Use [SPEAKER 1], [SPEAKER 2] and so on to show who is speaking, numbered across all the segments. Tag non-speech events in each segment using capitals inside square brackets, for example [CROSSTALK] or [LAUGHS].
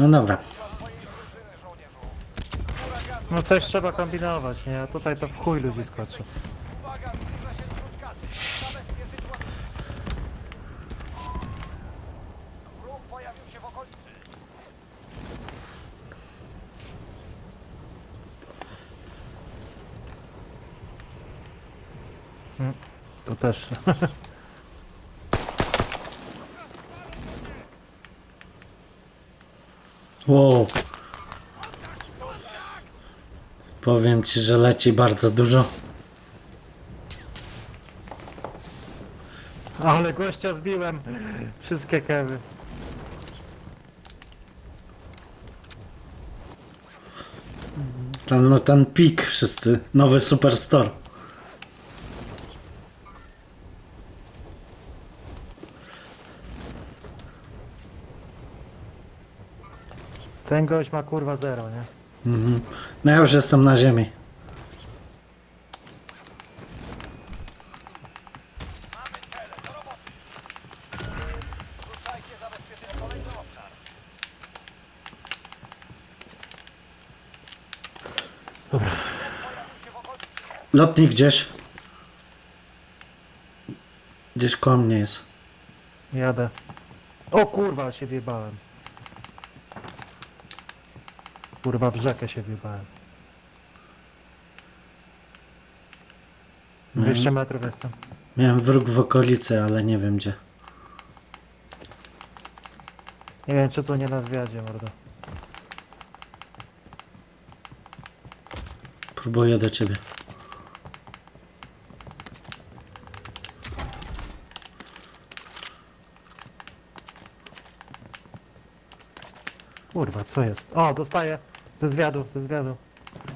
[SPEAKER 1] No dobra.
[SPEAKER 2] No coś trzeba kombinować, nie? A tutaj to w chuj ludzi skoczy. Tu też. [LAUGHS]
[SPEAKER 1] Wow. Powiem ci, że leci bardzo dużo.
[SPEAKER 2] Ale gościa zbiłem. Wszystkie kewy.
[SPEAKER 1] Ten, no, ten pik wszyscy. Nowy Superstore.
[SPEAKER 2] Ten gość ma kurwa zero, nie?
[SPEAKER 1] Mhm. No ja już jestem na ziemi.
[SPEAKER 3] Mamy cele, do roboty. Ruszajcie, zabezpieczyć kolejny obszar.
[SPEAKER 2] Dobra.
[SPEAKER 1] Lotnik gdzieś. Gdzieś koło mnie jest.
[SPEAKER 2] Jadę. O kurwa, się wjebałem. Kurwa, w rzekę się wjebałem. 200 metrów jestem.
[SPEAKER 1] Miałem wróg w okolicy, ale nie wiem gdzie.
[SPEAKER 2] Nie wiem, czy tu nie na zwiadzie, mordo.
[SPEAKER 1] Próbuję do ciebie.
[SPEAKER 2] Kurwa, co jest? O, dostaję ze zwiadu, ze zwiadu.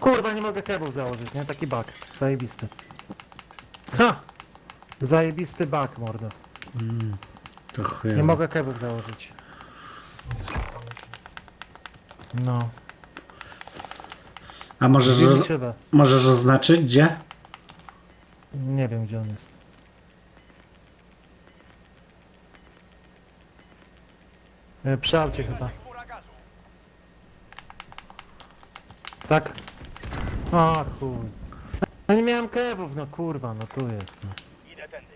[SPEAKER 2] Kurwa, nie mogę kebów założyć, nie? Taki bug. Zajebisty. Ha! Zajebisty bug, mordo.
[SPEAKER 1] To chujowo.
[SPEAKER 2] Nie mogę kebów założyć. No.
[SPEAKER 1] A możesz, roz...
[SPEAKER 2] się da.
[SPEAKER 1] możesz oznaczyć gdzie?
[SPEAKER 2] Nie wiem, gdzie on jest. E, Przy aucie chyba. Tak? O chuj. No nie miałem kebów, no kurwa, no tu jest. No.
[SPEAKER 3] Idę tędy.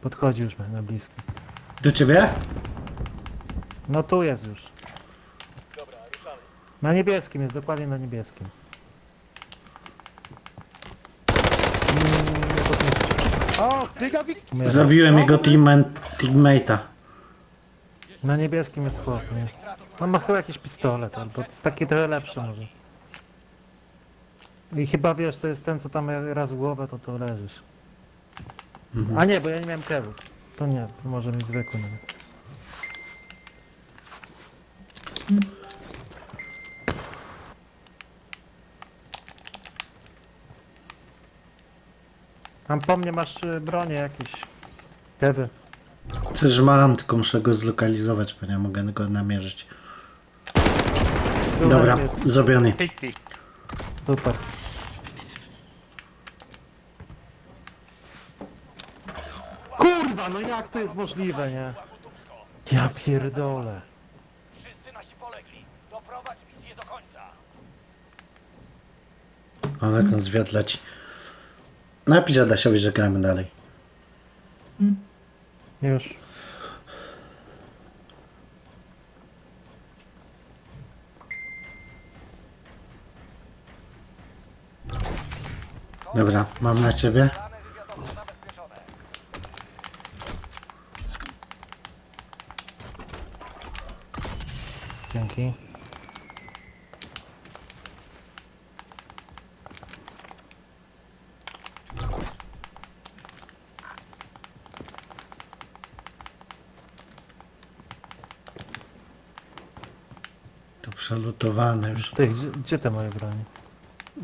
[SPEAKER 2] Podchodzi już na blisko.
[SPEAKER 1] Do ciebie?
[SPEAKER 2] No tu jest już.
[SPEAKER 3] Dobra, ruszamy.
[SPEAKER 2] Na niebieskim jest, dokładnie na niebieskim.
[SPEAKER 3] O, ty Gawik!
[SPEAKER 1] Zabiłem jego teammate, teammate'a.
[SPEAKER 2] Na niebieskim jest chłop, nie? On ma chyba jakiś pistolet, albo taki trochę lepszy może. I chyba wiesz, to jest ten, co tam raz głowę, to to leżysz.
[SPEAKER 1] Mhm.
[SPEAKER 2] A nie, bo ja nie miałem kewu. To nie, to może mieć zwykły nawet. Tam po mnie masz y, bronie jakieś. Kewy.
[SPEAKER 1] Też mam, tylko muszę go zlokalizować, bo nie mogę go namierzyć. Dobra,
[SPEAKER 2] jest.
[SPEAKER 1] zrobiony.
[SPEAKER 2] Super. Kurwa, no jak to jest możliwe, nie? Ja pierdolę.
[SPEAKER 3] Wszyscy nasi polegli. Doprowadź misję do końca.
[SPEAKER 1] Ale ten zwiat leci. Napisz Adasiowi, że gramy dalej.
[SPEAKER 2] Już.
[SPEAKER 1] Dobra, mam na ciebie.
[SPEAKER 2] Dzięki.
[SPEAKER 1] To przelutowane już.
[SPEAKER 2] Ty, gdzie, gdzie te moje bronie?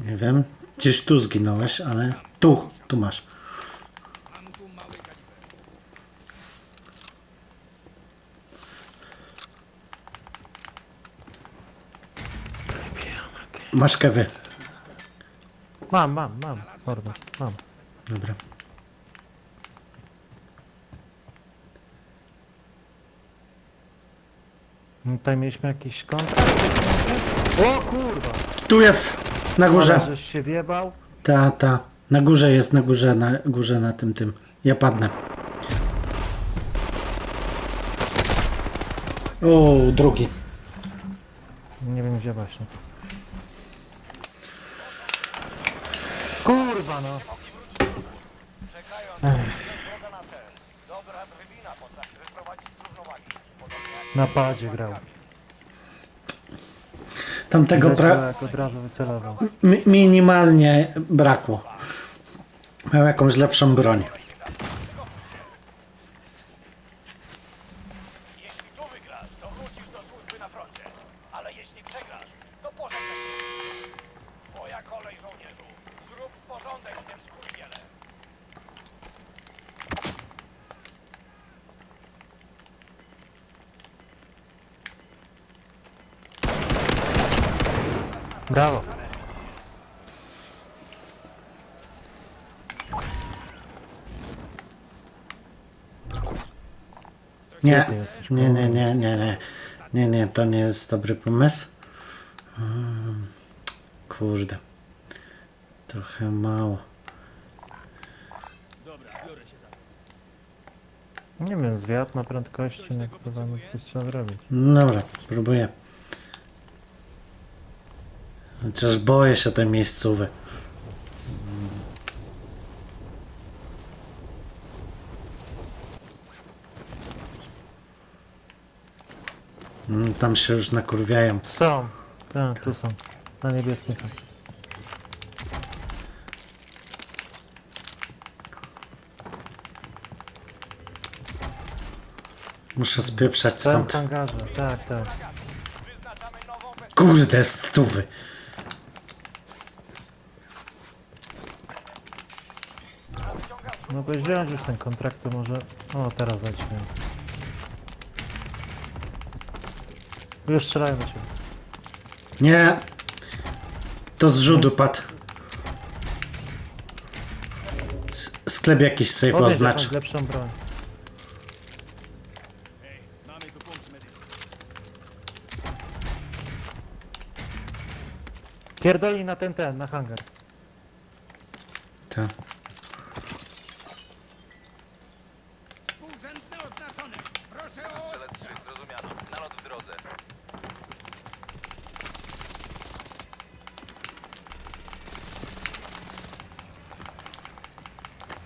[SPEAKER 1] Nie wiem. Gdzieś tu zginąłeś, ale tu, tu masz. Masz kewy.
[SPEAKER 2] Mam, mam, mam. Mordo, mam.
[SPEAKER 1] Dobra.
[SPEAKER 2] No, Tutaj mieliśmy jakiś kontrakt. O kurwa!
[SPEAKER 1] Tu jest! Na górze.
[SPEAKER 2] Ale żeś się wjebał.
[SPEAKER 1] Ta, ta. Na górze jest, na górze, na górze, na tym, tym. Ja padnę. O, drugi.
[SPEAKER 2] Nie wiem gdzie właśnie. Kurwa no!
[SPEAKER 3] Na cel. Dobra drwina potrafi wyprowadzić z równowagi. Podobnie jak
[SPEAKER 2] Na padzie grał.
[SPEAKER 1] Tamtego
[SPEAKER 2] Widać
[SPEAKER 1] pra...
[SPEAKER 2] go, jak od razu wycelował.
[SPEAKER 1] mi- minimalnie brakło. Miał jakąś lepszą broń.
[SPEAKER 3] Jeśli tu wygrasz, to wrócisz do służby na froncie. Ale jeśli przegrasz, to pożegnaj się. Twoja kolej, żołnierzu. Zrób porządek z tym skurwielem.
[SPEAKER 2] Brawo!
[SPEAKER 1] Nie,
[SPEAKER 2] jesteś,
[SPEAKER 1] nie, nie, nie, nie, nie. Nie, nie, to nie jest dobry pomysł. Mm, Kurde. Trochę mało.
[SPEAKER 2] Nie wiem, zwiat na prędkości, no chyba no coś trzeba zrobić.
[SPEAKER 1] No Dobra, spróbuję. Chociaż boję się tej miejscowy. Mm, Tam się już nakurwiają.
[SPEAKER 2] Są! Tak, tu są. Na niebieskim są.
[SPEAKER 1] Muszę spieprzać
[SPEAKER 2] Ten w
[SPEAKER 1] stąd.
[SPEAKER 2] hangarze, tak, tak.
[SPEAKER 1] Kurde, stówy.
[SPEAKER 2] Mogłeś wziąć już ten kontrakt, to może... O, teraz zaczniemy. Już strzelają ciebie.
[SPEAKER 1] Nie. To z rzudu padł. S- Sklep jakiś safe
[SPEAKER 2] Podnieś
[SPEAKER 1] oznacz.
[SPEAKER 2] jakąś lepszą broń. Pierdoli na ten, ten, na hangar.
[SPEAKER 1] Tak.
[SPEAKER 3] Współrzędny oznaczony. Proszę o...
[SPEAKER 4] Cele 3, zrozumiano. Nalot w drodze.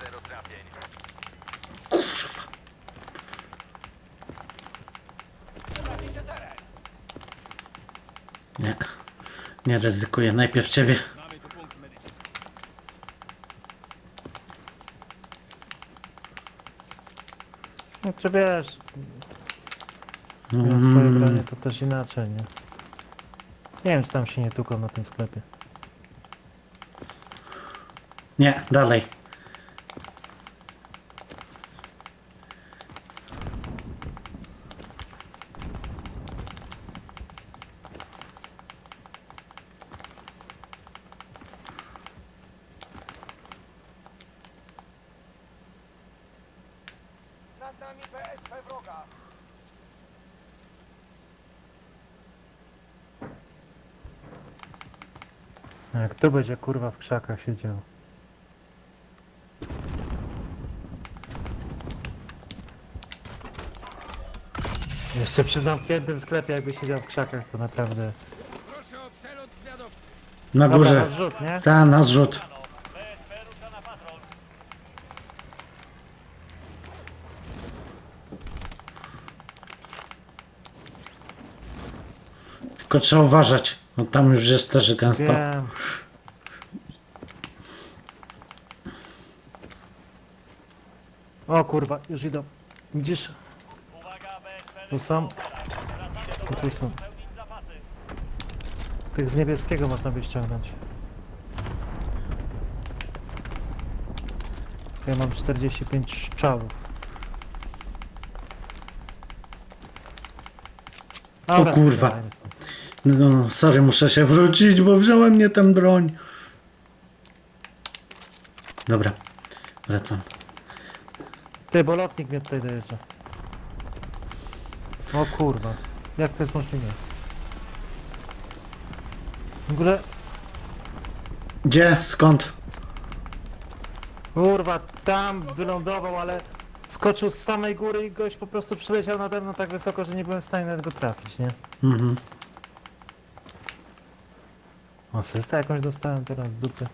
[SPEAKER 4] Zero trafień.
[SPEAKER 3] Tracicie teren.
[SPEAKER 1] Nie. Nie ryzykuję. Najpierw ciebie.
[SPEAKER 2] No czy wiesz,
[SPEAKER 1] Mm,
[SPEAKER 2] na swoje bronie to też inaczej, nie? Nie wiem, czy tam się nie tuką na tym sklepie.
[SPEAKER 1] Nie, dalej.
[SPEAKER 3] Nad nami PSP wroga.
[SPEAKER 2] Jak tu będzie kurwa w krzakach siedział. Jeszcze przy zamkniętym sklepie jakby siedział w krzakach to naprawdę...
[SPEAKER 3] Proszę o przelot zwiadowczy.
[SPEAKER 1] Na
[SPEAKER 2] Dobra,
[SPEAKER 1] górze.
[SPEAKER 2] na zrzut, nie?
[SPEAKER 1] Ta, na zrzut.
[SPEAKER 3] PSP rusza na patrol.
[SPEAKER 1] Tylko trzeba uważać. No tam już jest też gęsto.
[SPEAKER 2] Wiem. O kurwa, już idą. Widzisz? Tu są. Tu, tu są. Tych z niebieskiego można by ściągnąć. Ja mam 45 strzałów. Dobra,
[SPEAKER 1] kurwa. No, sorry, muszę się wrócić, bo wziąłem mnie tę broń. Dobra, wracam.
[SPEAKER 2] Ty, bo lotnik mnie tutaj dojeżdża. O kurwa. Jak to jest możliwe? W ogóle,
[SPEAKER 1] Gdzie? Skąd?
[SPEAKER 2] kurwa, tam wylądował, ale skoczył z samej góry i gość po prostu przyleciał nade mną tak wysoko, że nie byłem w stanie nawet go trafić, nie?
[SPEAKER 1] Mhm.
[SPEAKER 2] Asystę jakąś dostałem teraz z dupy.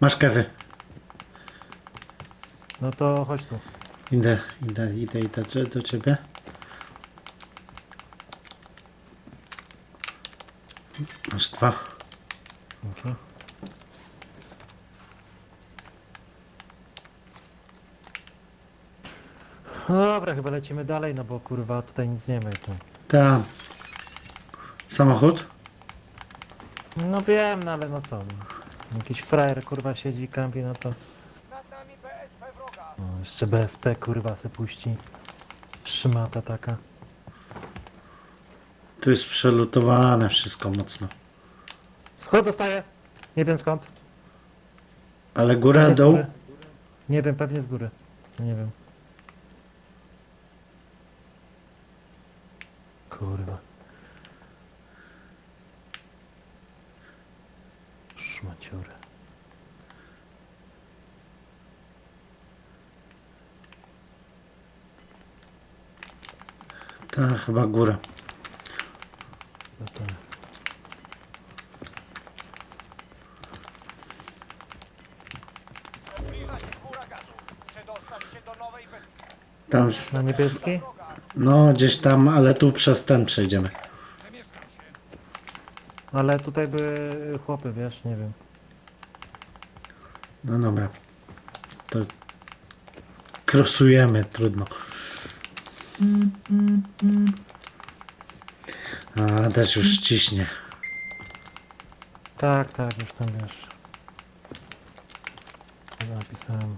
[SPEAKER 1] Masz kewy.
[SPEAKER 2] No to chodź tu.
[SPEAKER 1] Idę, idę, idę, idę do- do ciebie. Masz dwa.
[SPEAKER 2] Dzięki. No dobra, chyba lecimy dalej, no bo kurwa tutaj nic nie ma i tu.
[SPEAKER 1] Ta. Samochód?
[SPEAKER 2] No wiem, no ale no co. No. Jakiś frajer kurwa siedzi, kampi, no to...
[SPEAKER 3] Nad nami BSP wroga.
[SPEAKER 2] No, jeszcze BSP kurwa se puści. Szmata taka.
[SPEAKER 1] Tu jest przelutowane wszystko mocno.
[SPEAKER 2] Skąd dostaję? Nie wiem skąd.
[SPEAKER 1] Ale góra,
[SPEAKER 2] Pewnie z
[SPEAKER 1] dół?
[SPEAKER 2] góry. Nie wiem, pewnie z góry. Nie wiem. Kurwa. Szmaciury.
[SPEAKER 1] Ta, chyba góra.
[SPEAKER 2] No
[SPEAKER 3] bezpiecznej
[SPEAKER 1] Tam,
[SPEAKER 2] Na niebieski?
[SPEAKER 1] no gdzieś tam, ale tu przez ten przejdziemy.
[SPEAKER 2] Ale tutaj były chłopy, wiesz, nie wiem.
[SPEAKER 1] No dobra. To krosujemy, trudno. A, też już ciśnie.
[SPEAKER 2] Tak, tak, już tam wiesz. Napisałem.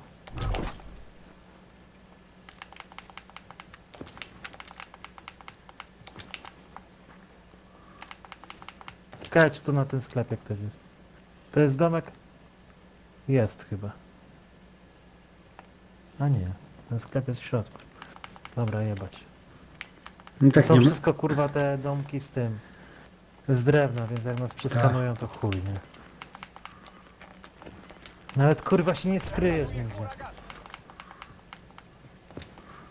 [SPEAKER 2] Czekaj, czy tu na ten sklepie ktoś jest. To jest domek? Jest chyba. A nie, ten sklep jest w środku. Dobra, jebać.
[SPEAKER 1] No
[SPEAKER 2] To
[SPEAKER 1] tak
[SPEAKER 2] są
[SPEAKER 1] nie ma.
[SPEAKER 2] wszystko kurwa te domki z tym. Z drewna, więc jak nas przeskanują to chuj, nie? Nawet kurwa się nie skryjesz nigdzie.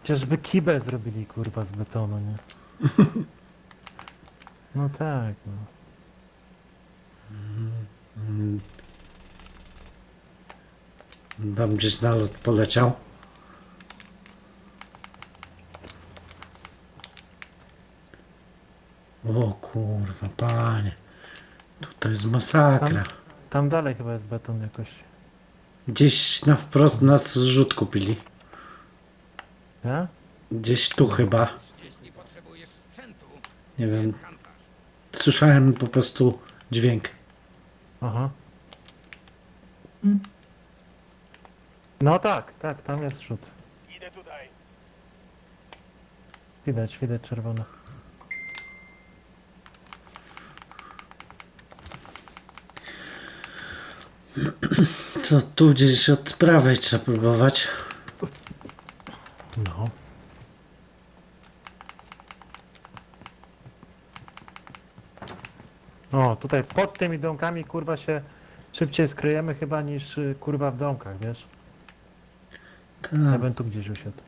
[SPEAKER 2] Chociażby kibel zrobili kurwa z betonu, nie? No tak, no.
[SPEAKER 1] Mm. Tam gdzieś nalot poleciał. O kurwa, panie. Tutaj jest masakra.
[SPEAKER 2] Tam- Tam dalej chyba jest beton jakoś.
[SPEAKER 1] Gdzieś na wprost nas zrzut kupili.
[SPEAKER 2] Ja?
[SPEAKER 1] Gdzieś tu chyba.
[SPEAKER 5] Jeśli potrzebujesz sprzętu,
[SPEAKER 1] Nie wiem.
[SPEAKER 5] jest handlarz.
[SPEAKER 1] Słyszałem po prostu dźwięk.
[SPEAKER 2] Aha. No tak, tak, tam jest rzut.
[SPEAKER 3] Idę tutaj.
[SPEAKER 2] Widać, widać czerwone.
[SPEAKER 1] To tu gdzieś od prawej trzeba próbować.
[SPEAKER 2] No. O, tutaj pod tymi domkami kurwa się szybciej skryjemy chyba niż y, kurwa w domkach, wiesz? Ja
[SPEAKER 1] Tak.
[SPEAKER 2] bym tu gdzieś usiadł.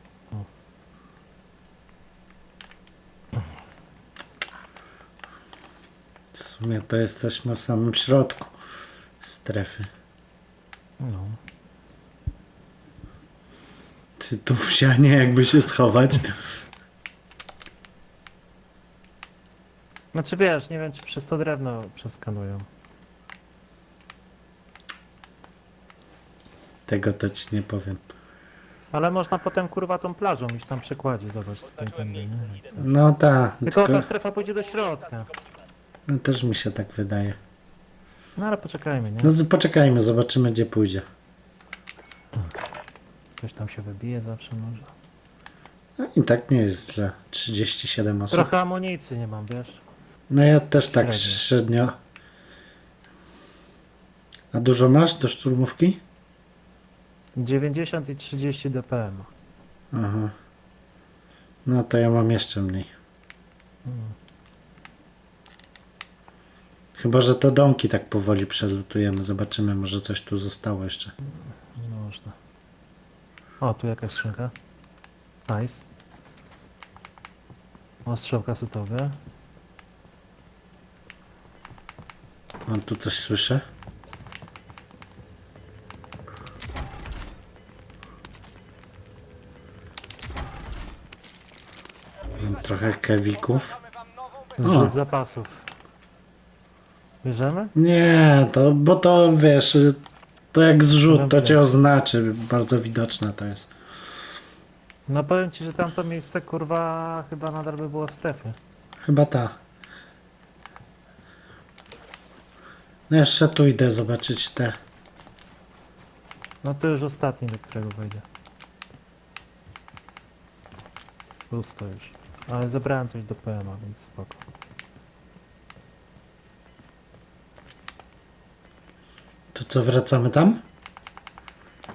[SPEAKER 1] W sumie to jesteśmy w samym środku strefy.
[SPEAKER 2] No.
[SPEAKER 1] Ty tu wsianie jakby się schować.
[SPEAKER 2] Znaczy wiesz, nie wiem czy przez to drewno przeskanują.
[SPEAKER 1] Tego to ci nie powiem.
[SPEAKER 2] Ale można potem kurwa tą plażą iść tam przekładzie, zobacz tutaj tędy, nie? Co?
[SPEAKER 1] No tak,
[SPEAKER 2] Tylko
[SPEAKER 1] tylko
[SPEAKER 2] ta strefa pójdzie do środka.
[SPEAKER 1] no, też mi się tak wydaje.
[SPEAKER 2] No ale poczekajmy, nie?
[SPEAKER 1] No z- poczekajmy, zobaczymy gdzie pójdzie.
[SPEAKER 2] Ktoś tam się wybije zawsze może.
[SPEAKER 1] No i tak nie jest źle. 37 osób.
[SPEAKER 2] Trochę amunicji nie mam, wiesz?
[SPEAKER 1] No ja też tak
[SPEAKER 2] Średnio.
[SPEAKER 1] średnio. A dużo masz do szturmówki?
[SPEAKER 2] 90 i 30 dpm.
[SPEAKER 1] Aha. No to ja mam jeszcze mniej. Chyba, że te domki tak powoli przelutujemy. Zobaczymy, może coś tu zostało jeszcze.
[SPEAKER 2] Nie można. O, tu jakaś skrzynka. Nice. Ostrzał kasetowy.
[SPEAKER 1] Mam tu coś słyszę. Mam trochę kewików.
[SPEAKER 2] Zrzut zapasów. Bierzemy?
[SPEAKER 1] Nie, to bo to wiesz, to jak zrzut, to cię oznaczy. Bardzo widoczne to jest.
[SPEAKER 2] No powiem ci, że tamto miejsce kurwa chyba nadal by było w strefie.
[SPEAKER 1] Chyba ta. No jeszcze tu idę zobaczyć te.
[SPEAKER 2] No to już ostatni, do którego wejdę. Pusto już. Ale zebrałem coś do PMA, więc spoko.
[SPEAKER 1] To co, wracamy tam?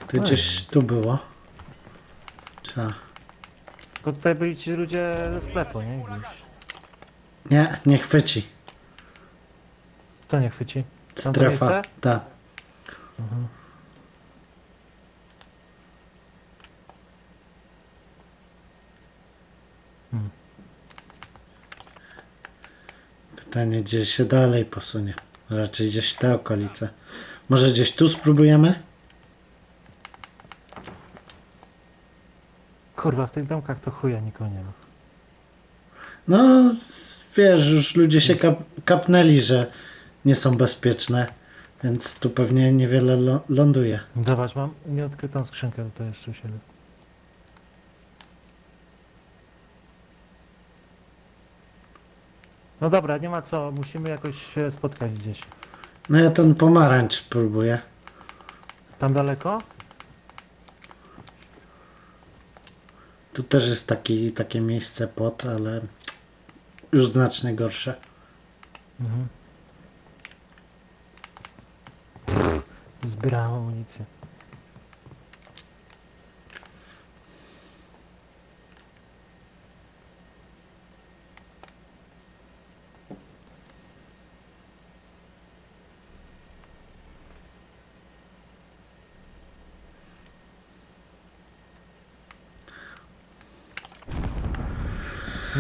[SPEAKER 1] To gdzieś tu było. Ta.
[SPEAKER 2] Tylko tutaj byli ci ludzie ze sklepu, nie? Gdzieś.
[SPEAKER 1] Nie, nie chwyci.
[SPEAKER 2] Co nie chwyci? Tamto
[SPEAKER 1] Strefa.
[SPEAKER 2] miejsce?
[SPEAKER 1] Ta.
[SPEAKER 2] Mhm. Hmm.
[SPEAKER 1] Pytanie, gdzie się dalej posunie. Raczej gdzieś w te okolice. Może gdzieś tu spróbujemy?
[SPEAKER 2] Kurwa, w tych domkach to chuja nikogo nie ma.
[SPEAKER 1] No, wiesz, już ludzie się kap kapnęli, że nie są bezpieczne, więc tu pewnie niewiele ląduje.
[SPEAKER 2] Zobacz, mam nieodkrytą skrzynkę tutaj jeszcze u siebie. No dobra, nie ma co, musimy jakoś się spotkać gdzieś.
[SPEAKER 1] No ja ten pomarańcz spróbuję.
[SPEAKER 2] Tam daleko?
[SPEAKER 1] Tu też jest taki, takie miejsce pod, ale już znacznie gorsze.
[SPEAKER 2] Mhm. Zbierałem amunicję.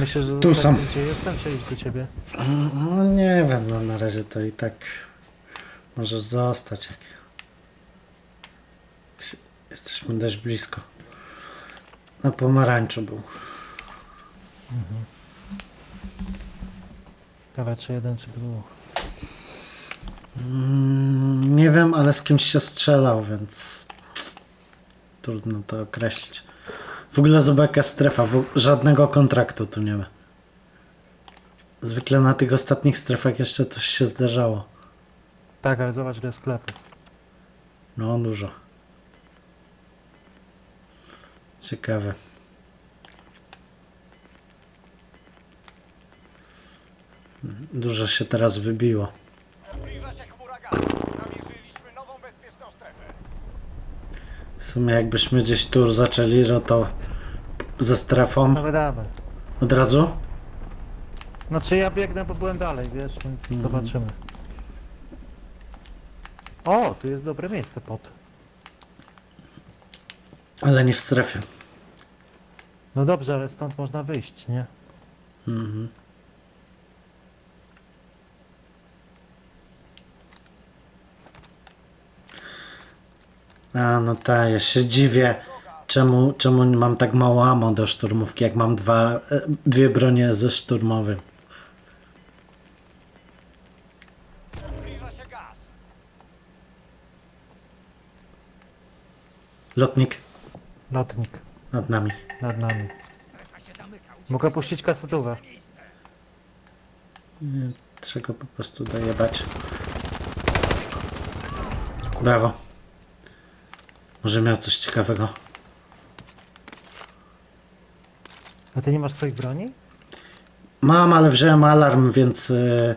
[SPEAKER 2] Myślę, że
[SPEAKER 1] Tu są.
[SPEAKER 2] gdzie jestem, czy iść do ciebie?
[SPEAKER 1] No nie wiem, no na razie to i tak może zostać. Jak... Jesteśmy dość blisko. Na pomarańczu był.
[SPEAKER 2] Kawa czy jeden, czy dwóch.
[SPEAKER 1] Mm, nie wiem, ale z kimś się strzelał, więc trudno to określić. W ogóle zobacz jaka strefa, w, żadnego kontraktu tu nie ma. Zwykle na tych ostatnich strefach jeszcze coś się zdarzało.
[SPEAKER 2] Tak, ale zobacz ile sklepów.
[SPEAKER 1] No dużo. Ciekawe. Dużo się teraz wybiło.
[SPEAKER 3] Zbliża się chmura
[SPEAKER 1] sumie jakbyśmy gdzieś tu zaczęli, no to ze strefą
[SPEAKER 2] No dawaj.
[SPEAKER 1] od razu?
[SPEAKER 2] Znaczy ja biegnę, bo byłem dalej, wiesz, więc
[SPEAKER 1] Mhm.
[SPEAKER 2] zobaczymy. O, tu jest dobre miejsce pod.
[SPEAKER 1] Ale nie w strefie.
[SPEAKER 2] No dobrze, ale stąd można wyjść, nie?
[SPEAKER 1] Mhm. A no tak, ja się dziwię, czemu, czemu mam tak mało ammo do szturmówki, jak mam dwa, e, dwie bronie ze szturmowym. Lotnik
[SPEAKER 2] Lotnik
[SPEAKER 1] nad nami.
[SPEAKER 2] nad nami. Mogę puścić kasetówę.
[SPEAKER 1] Trzeba go po prostu dojebać. Brawo. Może miał coś ciekawego.
[SPEAKER 2] A ty nie masz swoich broni?
[SPEAKER 1] Mam, ale wziąłem alarm, więc y,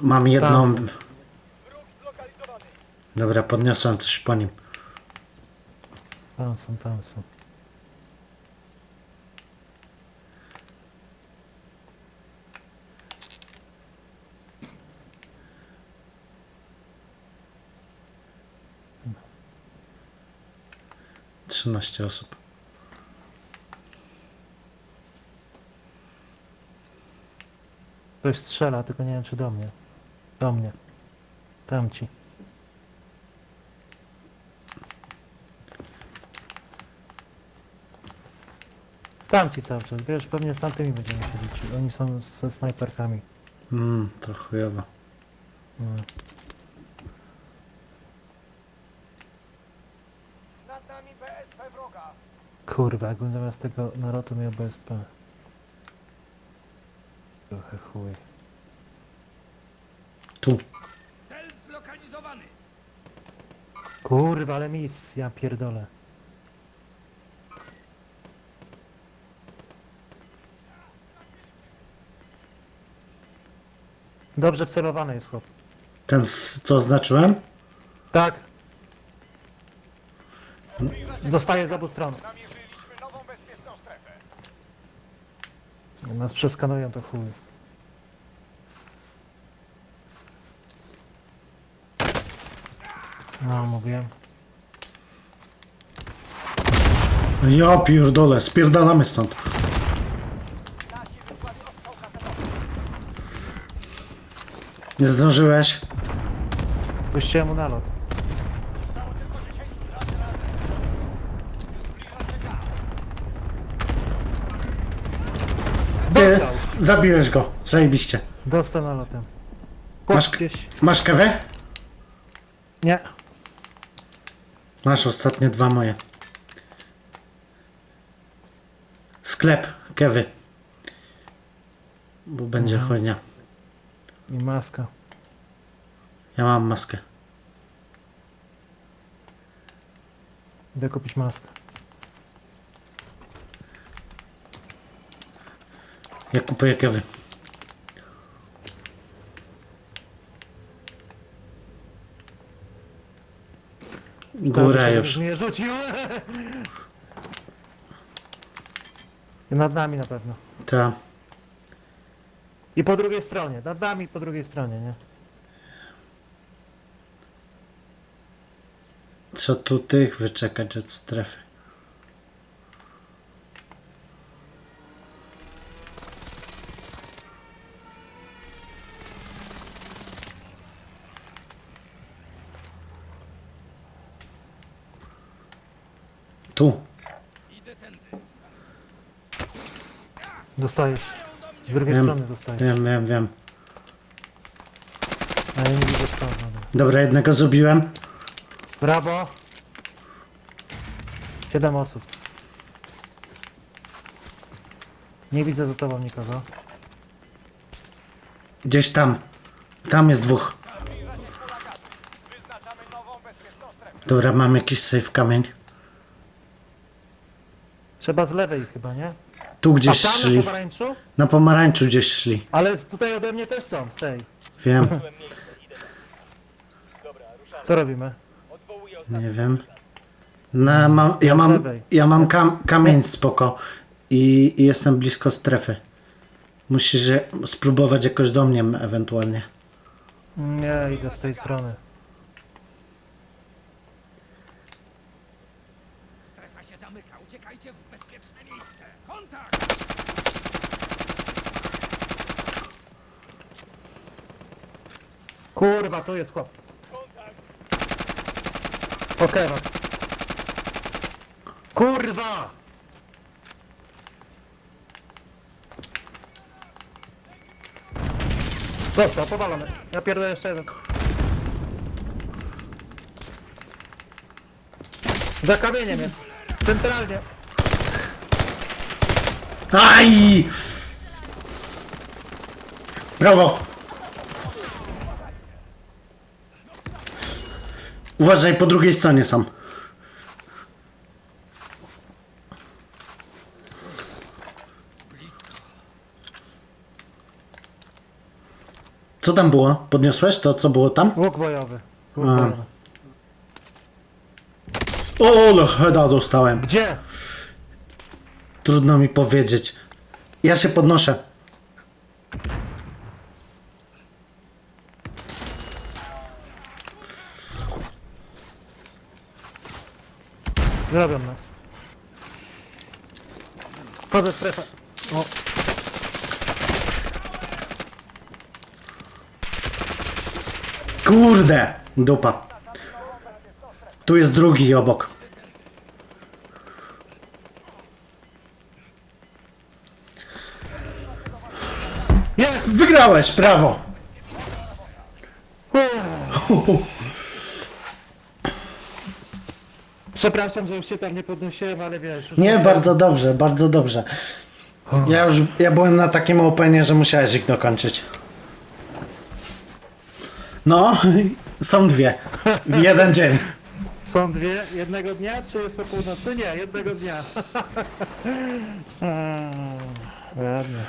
[SPEAKER 1] mam jedną.
[SPEAKER 2] Tam
[SPEAKER 1] Dobra, podniosłem coś po nim.
[SPEAKER 2] Tam są, tam są.
[SPEAKER 1] 13 osób.
[SPEAKER 2] Ktoś strzela, tylko nie wiem czy do mnie. Do mnie. Tamci. Tamci cały czas, wiesz, pewnie z tamtymi będziemy się liczyć. Oni są ze snajperkami.
[SPEAKER 1] Mmm, to chujowo.
[SPEAKER 2] Mm.
[SPEAKER 3] Nad nami BSP wroga.
[SPEAKER 2] Kurwa, jakbym zamiast tego narodu miał BSP. Trochę chuj.
[SPEAKER 1] Tu.
[SPEAKER 5] Cel zlokalizowany.
[SPEAKER 2] Kurwa, ale mis, ja pierdolę. Dobrze wcelowany jest chłop.
[SPEAKER 1] Ten, z- co oznaczyłem?
[SPEAKER 2] Tak. Dostaje z obu stron. Nas przeskanują to chuj. No, mówiłem.
[SPEAKER 1] Ja pierdolę, spierdalamy stąd. Nie zdążyłeś?
[SPEAKER 2] Puściłem mu nalot.
[SPEAKER 3] Zostało tylko 10 dacie radę. Zbliża się gaz.
[SPEAKER 1] Ty,
[SPEAKER 2] Dostał.
[SPEAKER 1] Zabiłeś go. Zajebiście.
[SPEAKER 2] Dostał nalotem.
[SPEAKER 1] Masz-
[SPEAKER 2] gdzieś.
[SPEAKER 1] Masz kawę?
[SPEAKER 2] Nie.
[SPEAKER 1] Masz ostatnie dwa moje. Sklep, kewy. Bo będzie
[SPEAKER 2] Mhm.
[SPEAKER 1] chujnia.
[SPEAKER 2] I maska.
[SPEAKER 1] Ja mam maskę.
[SPEAKER 2] Idę kupić maskę.
[SPEAKER 1] Ja kupuję kewy. Góra już.
[SPEAKER 2] mnie rzucił. Nad nami na pewno.
[SPEAKER 1] Ta.
[SPEAKER 2] I po drugiej stronie. Nad nami i po drugiej stronie, nie?
[SPEAKER 1] Co tu tych wyczekać od strefy? Tu.
[SPEAKER 2] Dostajesz. Z drugiej
[SPEAKER 1] Wiem.
[SPEAKER 2] strony dostajesz.
[SPEAKER 1] Wiem, wiem, wiem.
[SPEAKER 2] A ja nie widzę. Dobra.
[SPEAKER 1] Jednego zrobiłem.
[SPEAKER 2] Brawo! Siedem osób. Nie widzę za tobą nikogo.
[SPEAKER 1] Gdzieś tam. Tam jest dwóch. Dobra, mam jakiś safe kamień.
[SPEAKER 2] Trzeba z lewej chyba, nie?
[SPEAKER 1] Tu
[SPEAKER 2] A
[SPEAKER 1] gdzieś
[SPEAKER 2] tam na
[SPEAKER 1] szli.
[SPEAKER 2] pomarańczu?
[SPEAKER 1] Na pomarańczu gdzieś szli.
[SPEAKER 2] Ale z- tutaj ode mnie też są, z tej.
[SPEAKER 1] Wiem, [LAUGHS]
[SPEAKER 2] Co robimy?
[SPEAKER 1] nie wiem. Na, mam, ja mam, ja mam kam, kamień spoko i, i jestem blisko strefy. Musisz je- spróbować jakoś do mnie ewentualnie.
[SPEAKER 2] Nie, idę z tej strony.
[SPEAKER 5] Strefa się zamyka. Uciekajcie w bezpieczne miejsce. Kontakt!
[SPEAKER 2] Kurwa, tu jest chłop. Okay, Kurwa! Dostał, powalony. Ja pierdolę jeszcze jeden. Za kamieniem jest. Centralnie.
[SPEAKER 1] Aj! Brawo! Uważaj, po drugiej stronie są. Co tam było? Podniosłeś to, co było tam?
[SPEAKER 2] Łuk bojowy. Łuk
[SPEAKER 1] A.
[SPEAKER 2] bojowy.
[SPEAKER 1] O, ale heda dostałem.
[SPEAKER 2] Gdzie?
[SPEAKER 1] Trudno mi powiedzieć. Ja się podnoszę.
[SPEAKER 2] Zrobią nas. Wchodzę w strefę. O,
[SPEAKER 1] Kurde! Dupa. Tu jest drugi obok.
[SPEAKER 2] jest!
[SPEAKER 1] Wygrałeś, brawo! [LAUGHS]
[SPEAKER 2] Przepraszam, że już się tam nie podnosiłem, ale wiesz... już
[SPEAKER 1] Nie, bardzo dobrze, bardzo dobrze. Ja już, ja byłem na takim openie, że musiałeś ich dokończyć. No, [LAUGHS] są dwie. W jeden dzień. [LAUGHS]
[SPEAKER 2] Są dwie, jednego dnia, czy jest po północy? Nie, jednego dnia. A, [LAUGHS] Ładnie.